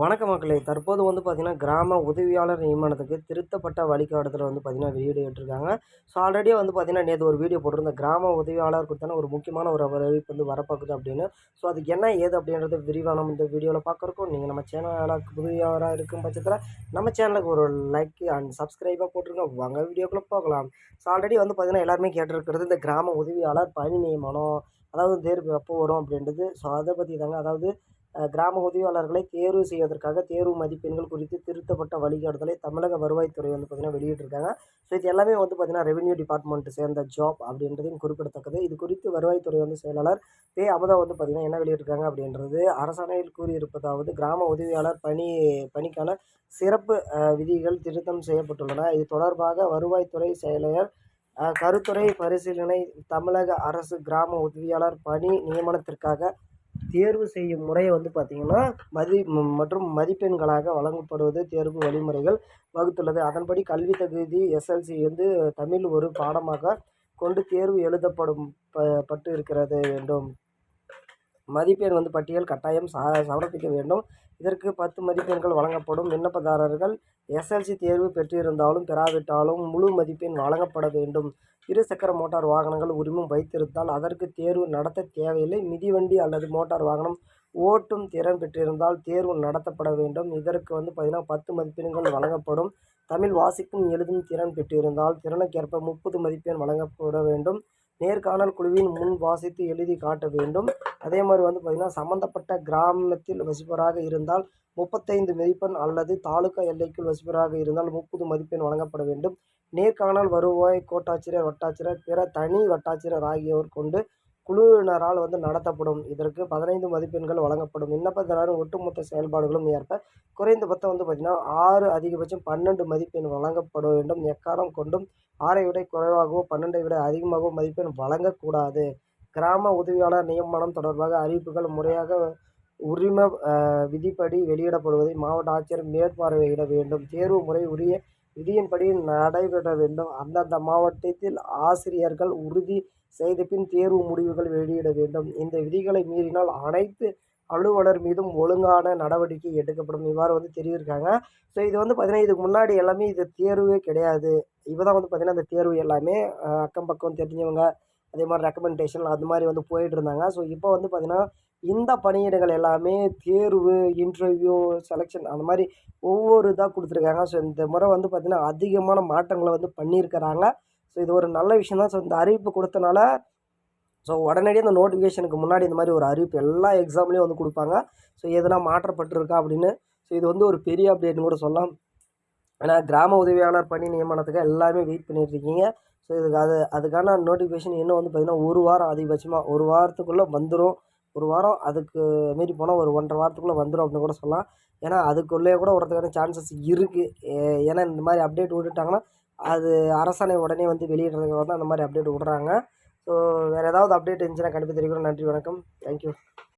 வணக்க மக்களே. தற்போது வந்து பார்த்திங்கன்னா கிராம உதவியாளர் நியமனத்துக்கு திருத்தப்பட்ட வழிகாட்டுதல் வந்து பார்த்திங்கன்னா வெளியிட்டிருக்காங்க ஸோ ஆல்ரெடியே வந்து பார்த்திங்கன்னா நேற்று ஒரு வீடியோ போட்டிருந்தேன் கிராம உதவியாளர் கொடுத்தான ஒரு முக்கியமான ஒரு அறிவிப்பு வந்து வரப்போகுது அப்படின்னு. ஸோ அதுக்கு என்ன ஏது அப்படின்றது விரிவாக நம்ம இந்த வீடியோவில் பார்க்குறக்கும் நீங்கள் நம்ம சேனலுக்கு உதவியாளராக இருக்கும் பட்சத்தில் நம்ம சேனலுக்கு ஒரு லைக் அண்ட் சப்ஸ்கிரைபாக போட்டிருங்க. வாங்க வீடியோக்குள்ளே பார்க்கலாம் ஸோ ஆல்ரெடி வந்து பார்த்திங்கன்னா எல்லாருமே கேட்டிருக்கிறது இந்த கிராம உதவியாளர் பணி நியமனம் அதாவது தேர்வு எப்போ வரும் அப்படின்றது. ஸோ அதை பற்றி தாங்க அதாவது கிராம உதவியாளர்களை தேர்வு செய்வதற்காக தேர்வு மதிப்பெண்கள் குறித்து திருத்தப்பட்ட வழிகாட்டுதலை தமிழக வருவாய்த்துறை வந்து பார்த்திங்கன்னா வெளியிட்டிருக்காங்க. ஸோ இது எல்லாமே வந்து பார்த்திங்கன்னா ரெவென்யூ டிபார்ட்மெண்ட் சேர்ந்த ஜாப் அப்படின்றதையும் குறிப்பிடத்தக்கது. இது குறித்து வருவாய்த்துறை வந்து செயலாளர் பே அமுதா வந்து பார்த்திங்கன்னா என்ன வெளியிட்டிருக்காங்க அப்படின்றது அரசாணையில் கூறியிருப்பதாவது கிராம உதவியாளர் பணி பணிக்கான சிறப்பு விதிகள் திருத்தம் செய்யப்பட்டுள்ளன. இது தொடர்பாக வருவாய்த்துறை செயலர் கருத்துறை பரிசீலனை தமிழக அரசு கிராம உதவியாளர் பணி நியமனத்திற்காக தேர்வு செய்யும் முறை வந்து பார்த்திங்கன்னா மதி மற்றும் மதிப்பெண்களாக வழங்கப்படுவது தேர்வு வழிமுறைகள் வகுத்துள்ளது. அதன்படி கல்வி தகுதி எஸ்எல்சி வந்து தமிழ் ஒரு பாடமாக கொண்டு தேர்வு எழுதப்படும் ப பட்டு இருக்கிறது வேண்டும். மதிப்பெண் வந்து பட்டியல் கட்டாயம் ச சமர்ப்பிக்க வேண்டும். இதற்கு பத்து மதிப்பெண்கள் வழங்கப்படும். விண்ணப்பதாரர்கள் எஸ்எல்சி தேர்வு பெற்றிருந்தாலும் பெறாவிட்டாலும் முழு மதிப்பெண் வழங்கப்பட வேண்டும். இருசக்கர மோட்டார் வாகனங்கள் உரிமம் வைத்திருந்தால் அதற்கு தேர்வு நடத்த தேவையில்லை. மிதிவண்டி அல்லது மோட்டார் வாகனம் ஓட்டும் திறன் பெற்றிருந்தால் தேர்வு நடத்தப்பட வேண்டும். இதற்கு வந்து பார்த்திங்கன்னா பத்து மதிப்பெண்கள் வழங்கப்படும். தமிழ் வாசிக்கும் எழுதும் திறன் பெற்றிருந்தால் திறனுக்கேற்ப முப்பது மதிப்பெண் வழங்கப்பட வேண்டும். நேர்காணல் குழுவின் முன் வாசித்து எழுதி காட்ட வேண்டும். அதே மாதிரி வந்து பார்த்திங்கன்னா சம்மந்தப்பட்ட கிராமத்தில் வசிப்பவராக இருந்தால் முப்பத்தைந்து மதிப்பெண் அல்லது தாலுகா எல்லைக்குள் வசிப்பவராக இருந்தால் முப்பது மதிப்பெண் வழங்கப்பட வேண்டும். நேர்காணல் வருவாய் கோட்டாட்சியர் வட்டாட்சியர் பிற தனி வட்டாட்சியர் ஆகியோர் கொண்டு குழுவினரால் வந்து நடத்தப்படும். இதற்கு பதினைந்து மதிப்பெண்கள் வழங்கப்படும். விண்ணப்பதாரரின் ஒட்டுமொத்த செயல்பாடுகளும் ஏற்ப குறைந்தபட்சம் வந்து பார்த்திங்கன்னா ஆறு அதிகபட்சம் பன்னெண்டு மதிப்பெண் வழங்கப்பட வேண்டும். எக்காரணம் கொண்டும் ஆறை விட குறைவாகவோ பன்னெண்டை விட அதிகமாகவோ மதிப்பெண் வழங்கக்கூடாது. கிராம உதவியாளர் நியமனம் தொடர்பாக அறிவிப்புகள் முறையாக உரிம விதிப்படி வெளியிடப்படுவதை மாவட்ட ஆட்சியர் மேற்பார்வையிட வேண்டும். தேர்வு முறை உரிய விதியின்படி நடைபெற வேண்டும். அந்தந்த மாவட்டத்தில் ஆசிரியர்கள் உறுதி செய்த பின் தேர்வு முடிவுகள் வெளியிட வேண்டும். இந்த விதிகளை மீறினால் அனைத்து அலுவலர் மீதும் ஒழுங்கான நடவடிக்கை எடுக்கப்படும். இவ்வாறு வந்து தெரிவிருக்காங்க ஸோ இது வந்து பார்த்திங்கன்னா இதுக்கு முன்னாடி எல்லாமே இது தேர்வே கிடையாது. இப்போ தான் வந்து பார்த்தீங்கன்னா இந்த தேர்வு எல்லாமே அக்கம் பக்கம் தெரிஞ்சவங்க அதே மாதிரி ரெக்கமெண்டேஷன் அது மாதிரி வந்து போயிட்டு இருந்தாங்க. ஸோ இப்போ வந்து பார்த்தீங்கன்னா இந்த பணியிடங்கள் எல்லாமே தேர்வு இன்டர்வியூ செலெக்ஷன் அந்த மாதிரி ஒவ்வொரு இதாக கொடுத்துருக்காங்க. ஸோ இந்த முறை வந்து பார்த்திங்கன்னா அதிகமான மாற்றங்களை வந்து பண்ணியிருக்கிறாங்க. ஸோ இது ஒரு நல்ல விஷயம் தான். ஸோ இந்த அறிவிப்பு கொடுத்தனால ஸோ உடனடியாக இந்த நோட்டிஃபிகேஷனுக்கு முன்னாடி இந்த மாதிரி ஒரு அறிவிப்பு எல்லா எக்ஸாம்லேயும் வந்து கொடுப்பாங்க. ஸோ எதனா மாற்றப்பட்டிருக்கா அப்படின்னு? ஸோ இது வந்து ஒரு பெரிய அப்டேட்னு கூட சொல்லலாம். ஏன்னா கிராம உதவியாளர் பணி நியமனத்துக்கு எல்லாமே வெயிட் பண்ணிட்டுருக்கீங்க. ஸோ இதுக்கு அது அதுக்கான நோட்டிஃபிகேஷன் இன்னும் வந்து பார்த்திங்கன்னா ஒரு வாரம் அதிகபட்சமாக ஒரு வாரத்துக்குள்ளே வந்துடும் ஒரு வாரம் அதுக்கு மீறி போனால் ஒரு ஒன்றரை வாரத்துக்குள்ளே வந்துடும் அப்படின்னு கூட சொல்லலாம். ஏன்னா அதுக்குள்ளேயே கூட வரதுக்கான சான்சஸ் இருக்குது ஏன்னா இந்த மாதிரி அப்டேட் விட்டுட்டாங்கன்னா அது அரசாணை உடனே வந்து வெளியிடுறதுக்காக தான் அந்த மாதிரி அப்டேட் விடுறாங்க. ஸோ வேறு ஏதாவது அப்டேட் இருந்துச்சுன்னா கண்டிப்பாக தெரிவிக்கிறோம். நன்றி வணக்கம். தேங்க்யூ